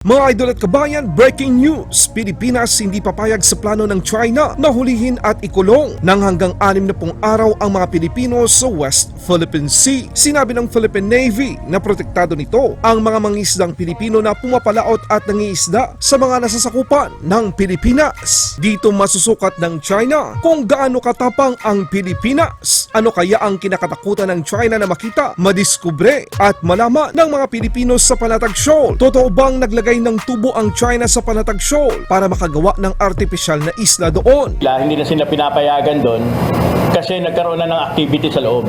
Mga idol at kabayan, breaking news! Pilipinas hindi papayag sa plano ng China na hulihin at ikulong ng hanggang anim na pong araw ang mga Pilipino sa West Philippine Sea. Sinabi ng Philippine Navy na protektado nito ang mga mangisdang Pilipino na pumapalaot at nangiisda sa mga nasasakupan ng Pilipinas. Dito masusukat ng China kung gaano katapang ang Pilipinas. Ano kaya ang kinakatakutan ng China na makita, madiskubre at malaman ng mga Pilipino sa Panatag Shoal? Totoo bang naglagay ng tubo ang China sa Panatag Shoal para makagawa ng artificial na isla doon? Hindi na sila pinapayagan doon kasi nagkaroon na ng activity sa loob.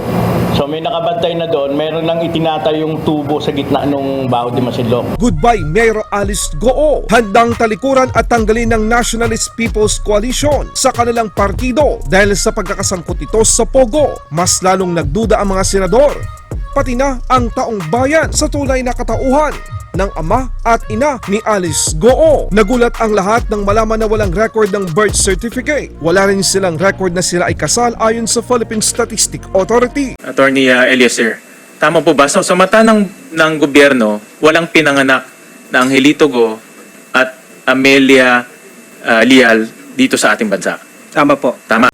So may nakabantay na doon, meron lang itinatay yung tubo sa gitna ng Baho de Masinloc. Goodbye Mayor Alice Goo. Handang talikuran at tanggalin ng Nationalist People's Coalition sa kanilang partido dahil sa pagkakasangkot ito sa Pogo. Mas lalong nagduda ang mga senador. Pati na ang taong bayan sa tunay na katauhan ng ama at ina ni Alice Goo. Nagulat ang lahat nang malaman na walang record ng birth certificate. Wala rin silang record na sila ay kasal ayon sa Philippine Statistic Authority. Attorney uh, Eliezer, tama po ba? So, sa mata ng, ng gobyerno, walang pinanganak na Angelito Go at Amelia uh, Lial dito sa ating bansa. Tama po. Tama.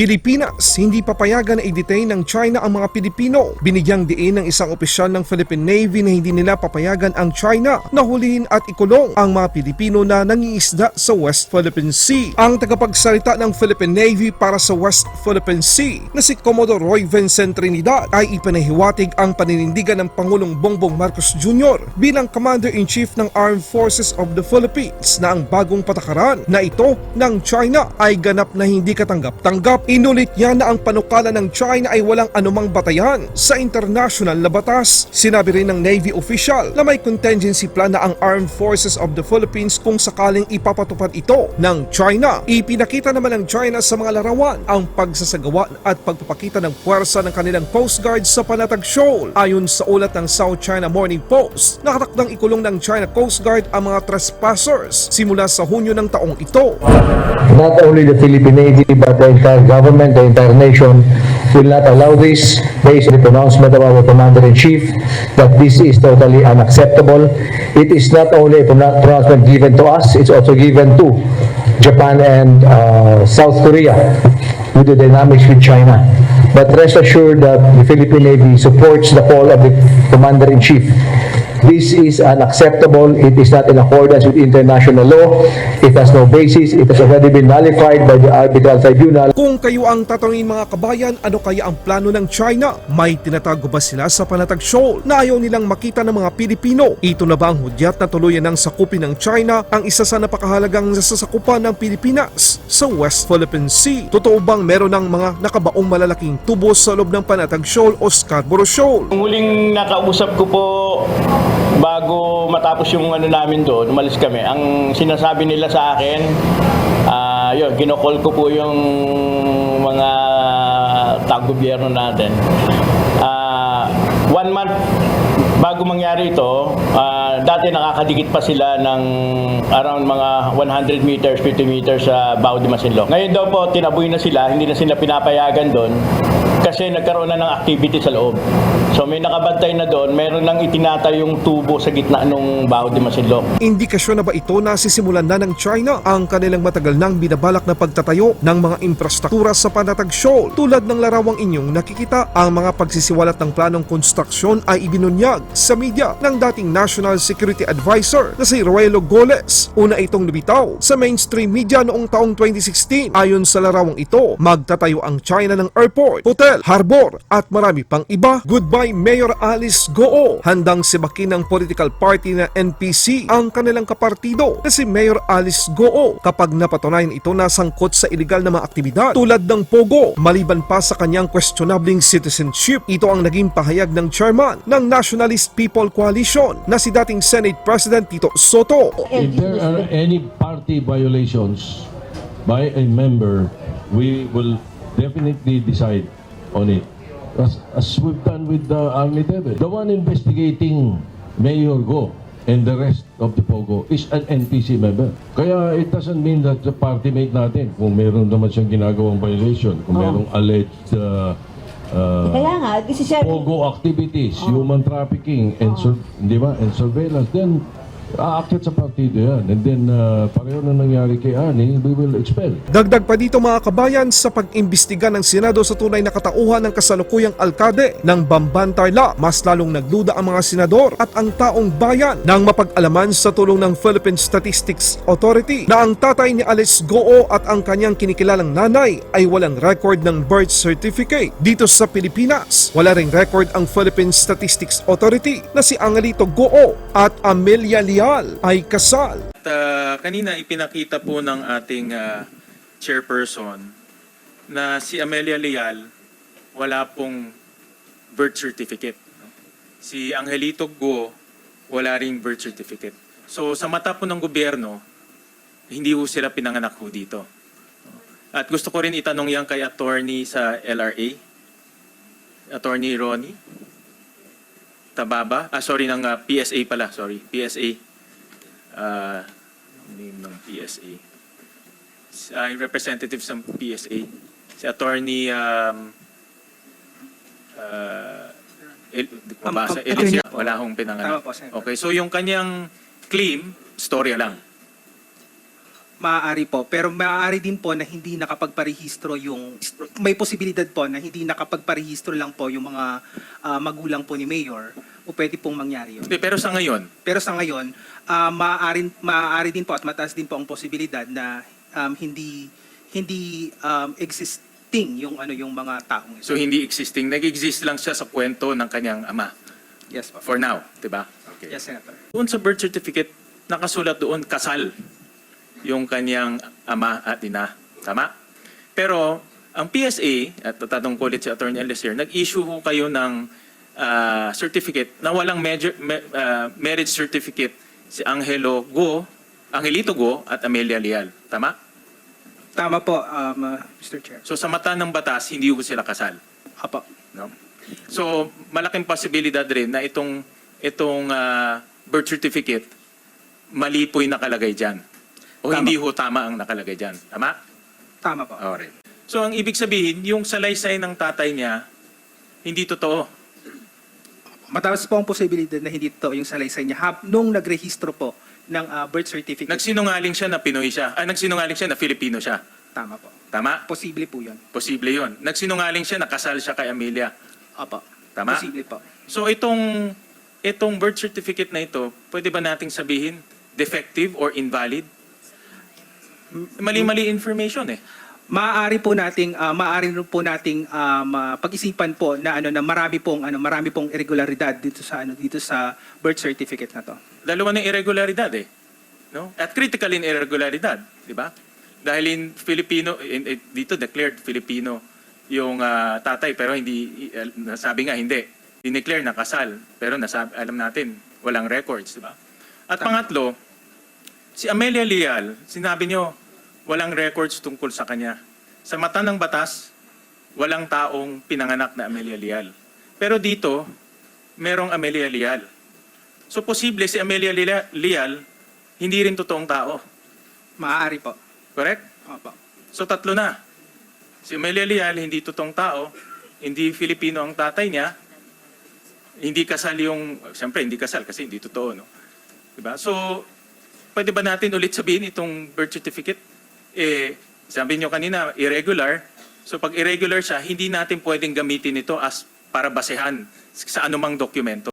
Pilipinas, hindi papayagan na i-detain ng China ang mga Pilipino. Binigyang diin ng isang opisyal ng Philippine Navy na hindi nila papayagan ang China na hulihin at ikulong ang mga Pilipino na nangiisda sa West Philippine Sea. Ang tagapagsalita ng Philippine Navy para sa West Philippine Sea na si Commodore Roy Vincent Trinidad ay ipinahiwatig ang paninindigan ng Pangulong Bongbong Marcos Jr. bilang Commander-in-Chief ng Armed Forces of the Philippines na ang bagong patakaran na ito ng China ay ganap na hindi katanggap-tanggap. Inulit niya na ang panukala ng China ay walang anumang batayan sa international na batas. Sinabi rin ng Navy official na may contingency plan na ang Armed Forces of the Philippines kung sakaling ipapatupad ito ng China. Ipinakita naman ng China sa mga larawan ang pagsasagawa at pagpapakita ng puwersa ng kanilang Coast Guard sa Panatag Shoal. Ayon sa ulat ng South China Morning Post, nakatakdang ikulong ng China Coast Guard ang mga trespassers simula sa Hunyo ng taong ito. not only the Philippine Navy but the entire government, the entire nation will not allow this based on the pronouncement of our Commander-in-Chief that this is totally unacceptable. It is not only a pronou- pronouncement given to us, it's also given to Japan and uh, South Korea with the dynamics with China. But rest assured that the Philippine Navy supports the call of the Commander-in-Chief This is unacceptable. It is not in accordance with international law. It has no basis. It has already been nullified by the arbitral tribunal. Kung kayo ang tatanungin mga kabayan, ano kaya ang plano ng China? May tinatago ba sila sa Panatag Shoal na ayaw nilang makita ng mga Pilipino? Ito na ba ang hudyat na tuluyan ng sakupin ng China ang isa sa napakahalagang nasasakupan ng Pilipinas sa West Philippine Sea? Totoo bang meron ng mga nakabaong malalaking tubo sa loob ng Panatag Shoal o Scarborough Shoal? Ang huling nakausap ko po bago matapos yung ano namin doon, umalis kami. Ang sinasabi nila sa akin, ah yun, ginokol ko po yung mga tag-gobyerno natin. Ah, one month bago mangyari ito, ah, dati nakakadikit pa sila ng around mga 100 meters, 50 meters sa Bao de. Ngayon daw po, tinaboy na sila, hindi na sila pinapayagan doon kasi nagkaroon na ng activity sa loob. So may nakabantay na doon, meron lang itinatay yung tubo sa gitna ng Baho de Masinloc. Indikasyon na ba ito na sisimulan na ng China ang kanilang matagal nang binabalak na pagtatayo ng mga infrastruktura sa Panatag Shoal? Tulad ng larawang inyong nakikita, ang mga pagsisiwalat ng planong konstruksyon ay ibinunyag sa media ng dating National Security Advisor na si Roelo Goles. Una itong lumitaw sa mainstream media noong taong 2016. Ayon sa larawang ito, magtatayo ang China ng airport, hotel, harbor at marami pang iba. Goodbye Mayor Alice Goo. Handang sibakin ng political party na NPC ang kanilang kapartido na si Mayor Alice Goo kapag napatunayan ito na sangkot sa illegal na mga aktibidad tulad ng Pogo maliban pa sa kanyang questionabling citizenship. Ito ang naging pahayag ng chairman ng Nationalist People Coalition na si dating Senate President Tito Soto. If there are any party violations by a member, we will definitely decide on it. As, as we've done with the Army Debe. The one investigating Mayor Go and the rest of the POGO is an NPC member. Kaya it doesn't mean that the party mate natin, kung meron naman siyang ginagawang violation, kung merong alleged uh, uh, Kaya nga, kasi siya, pogo activities, human trafficking, and sur- di ba, and surveillance, then aakyat sa partido yan. And then, uh, pareho na nangyari kay Ani, we will expel. Dagdag pa dito mga kabayan sa pag-imbestiga ng Senado sa tunay na katauhan ng kasalukuyang alkade ng Bamban Tarlac, mas lalong nagduda ang mga senador at ang taong bayan nang mapag-alaman sa tulong ng Philippine Statistics Authority na ang tatay ni Alice Goo at ang kanyang kinikilalang nanay ay walang record ng birth certificate dito sa Pilipinas. Wala ring record ang Philippine Statistics Authority na si Angelito Goo at Amelia Lial ay kasal. At ah, kanina ipinakita po ng ating ah, chairperson na si Amelia Leal wala pong birth certificate. Si Angelito Go wala ring birth certificate. So sa mata po ng gobyerno, hindi po sila pinanganak po dito. At gusto ko rin itanong yan kay attorney sa LRA, attorney Ronnie Tababa, ah sorry ng ah, PSA pala, sorry, PSA uh, name ng PSA. Uh, representative sa PSA. Si attorney um, uh, El, mabasa, attorney- wala akong pinangalan. Okay, so yung kanyang claim, storya lang. Maaari po, pero maaari din po na hindi nakapagparehistro yung may posibilidad po na hindi nakapagparehistro lang po yung mga ah, magulang po ni Mayor o pwede pong mangyari yun. Hindi, pero sa ngayon, Pero sa ngayon, ah, maaari, maaari din po at mataas din po ang posibilidad na um, hindi hindi um, existing yung ano yung mga taong ito. so hindi existing, nag-exist lang siya sa kwento ng kanyang ama. yes po. For now, di ba? Okay. Yes, Senator. Doon sa birth certificate, nakasulat doon kasal yung kanyang ama at ina. Tama? Pero ang PSA, at tatanong ko ulit si Attorney Alessir, nag-issue ho kayo ng ah, certificate na walang major, me- ah, marriage certificate si Angelo Go, Angelito Go at Amelia Leal. Tama? Tama po, um, ah, Mr. Chair. So sa mata ng batas, hindi ho sila kasal. Apo. No? So, malaking posibilidad rin na itong itong ah, birth certificate mali po yung nakalagay diyan. O Tama. hindi ho tama ang nakalagay diyan. Tama? Tama po. Alright. So, ang ibig sabihin, yung salaysay ng tatay niya, hindi totoo. Mataas po ang posibilidad na hindi to yung salaysay niya hab nung nagrehistro po ng ah, birth certificate. Nagsinungaling siya na Pinoy siya. Ah, nagsinungaling siya na Filipino siya. Tama po. Tama? Posible po yun. Posible yon. Nagsinungaling siya na kasal siya kay Amelia. Opo. Tama? Posible po. So, itong itong birth certificate na ito, pwede ba nating sabihin defective or invalid? Mali-mali information eh. Maaari po nating ah, maaari po nating um, ah, pag-isipan po na ano na marami pong ano marami pong irregularidad dito sa ano dito sa birth certificate na to. Dalawa ng irregularidad eh. No? At critical in irregularidad, di ba? Dahil in Filipino, in, in- dito declared Filipino yung ah, tatay pero hindi, eh, nasabi nga hindi. Dineclare na kasal pero nasabi, alam natin walang records, di ba? At pangatlo, si Amelia Leal, sinabi nyo, walang records tungkol sa kanya. Sa mata ng batas, walang taong pinanganak na Amelia Leal. Pero dito, merong Amelia Leal. So posible si Amelia Lia- Leal hindi rin totoong tao. Maaari po. Correct? Opo. So tatlo na. Si Amelia Leal hindi totoong tao, hindi Filipino ang tatay niya, hindi kasal yung, siyempre hindi kasal kasi hindi totoo, no? Diba? So, pwede ba natin ulit sabihin itong birth certificate? Eh, sabi nyo kanina, irregular. So pag irregular siya, hindi natin pwedeng gamitin ito as para basehan sa anumang dokumento.